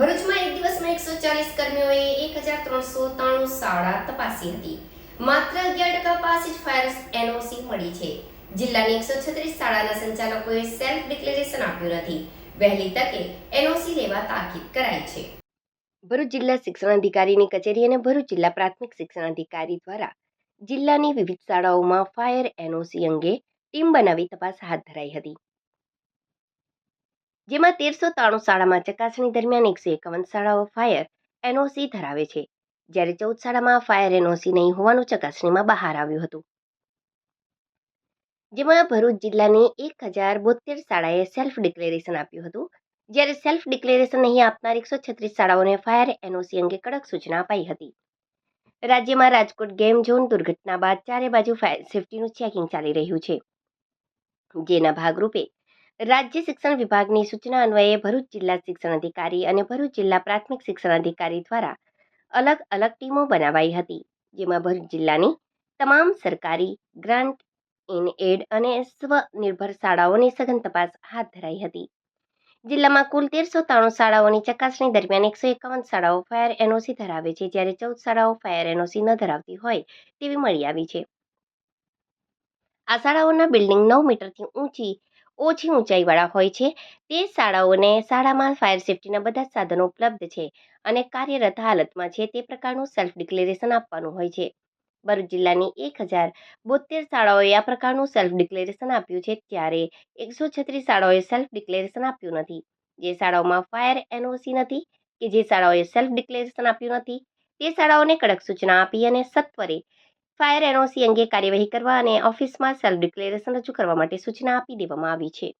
ભરૂચમાં એક દિવસમાં એકસો ચાલીસ કર્મીઓએ એક હજાર ત્રણસો ત્રાણું શાળા તપાસી હતી. માત્ર અગિયાર ટકા પાસે જ ફાયર એનઓસી મળી છે. જિલ્લાની એકસો છત્રીસ શાળાના સંચાલકોએ સેલ્ફ ડિક્લેરેશન આપ્યું નથી. વહેલી તકે એનઓસી લેવા તાકીદ કરાઈ છે. ભરૂચ જિલ્લા શિક્ષણ અધિકારીની કચેરી અને ભરૂચ જિલ્લા પ્રાથમિક શિક્ષણ અધિકારી દ્વારા જિલ્લાની વિવિધ શાળાઓમાં ફાયર એનઓસી અંગે ટીમ બનાવી તપાસ હાથ ધરાઈ હતી. જેમાં તેરસો ત્રાણું શાળામાં ચકાસણી દરમિયાન એકસો એકાવન શાળાઓ ફાયર એનઓસી ધરાવે છે. જ્યારે ચૌદ શાળામાં ફાયર એનઓસી નહીં હોવાનું ચકાસણીમાં બહાર આવ્યું હતું. જેમાં ભરૂચ જિલ્લાની એક હજાર બોતેર શાળાએ સેલ્ફ ડિક્લેરેશન આપ્યું હતું. જ્યારે સેલ્ફ ડિક્લેરેશન નહીં આપનાર એકસો છત્રીસ શાળાઓને ફાયર એનઓસી અંગે કડક સૂચના અપાઈ હતી. રાજ્યમાં રાજકોટ ગેમ ઝોન દુર્ઘટના બાદ ચારે બાજુ ફાયર સેફટીનું ચેકિંગ ચાલી રહ્યું છે. જેના ભાગરૂપે રાજ્ય શિક્ષણ વિભાગની સૂચના અન્વયે ભરૂચ જિલ્લા શિક્ષણ અધિકારી અને ભરૂચ જિલ્લા પ્રાથમિક શિક્ષણ અધિકારી દ્વારા અલગ અલગ ટીમો બનાવાઈ હતી, જેમાં ભરૂચ જિલ્લાની તમામ સરકારી ગ્રાન્ટ, ઇન એડ અને સ્વનિર્ભર શાળાઓની સઘન તપાસ હાથ ધરાઈ હતી. જિલ્લામાં કુલ તેરસો ત્રાણું શાળાઓની ચકાસણી દરમિયાન એકસો એકાવન શાળાઓ ફાયર એનઓસી ધરાવે છે. જ્યારે ચૌદ શાળાઓ ફાયર એનઓસી ન ધરાવતી હોય તેવી મળી આવી છે. આ શાળાઓના બિલ્ડિંગ નવ મીટરથી ઊંચી ઓછી ઊંચાઈવાળા હોય છે. તે શાળાઓને શાળામાં ફાયર સેફટીના બધા જ સાધનો ઉપલબ્ધ છે અને કાર્યરત હાલતમાં છે તે પ્રકારનું સેલ્ફ ડિક્લેરેશન આપવાનું હોય છે. ભરૂચ જિલ્લાની એક હજાર બોતેર શાળાઓએ આ પ્રકારનું સેલ્ફ ડિક્લેરેશન આપ્યું છે ત્યારે એકસો છત્રીસ શાળાઓએ સેલ્ફ ડિક્લેરેશન આપ્યું નથી. જે શાળાઓમાં ફાયર એનઓસી નથી કે જે શાળાઓએ સેલ્ફ ડિક્લેરેશન આપ્યું નથી તે શાળાઓને કડક સૂચના આપી અને સત્વરે ફાયર એનઓસી અંગે કાર્યવાહી કરવા અને ઓફિસમાં સેલ્ફ ડિક્લેરેશન રજૂ કરવા માટે સૂચના આપી દેવામાં આવી છે.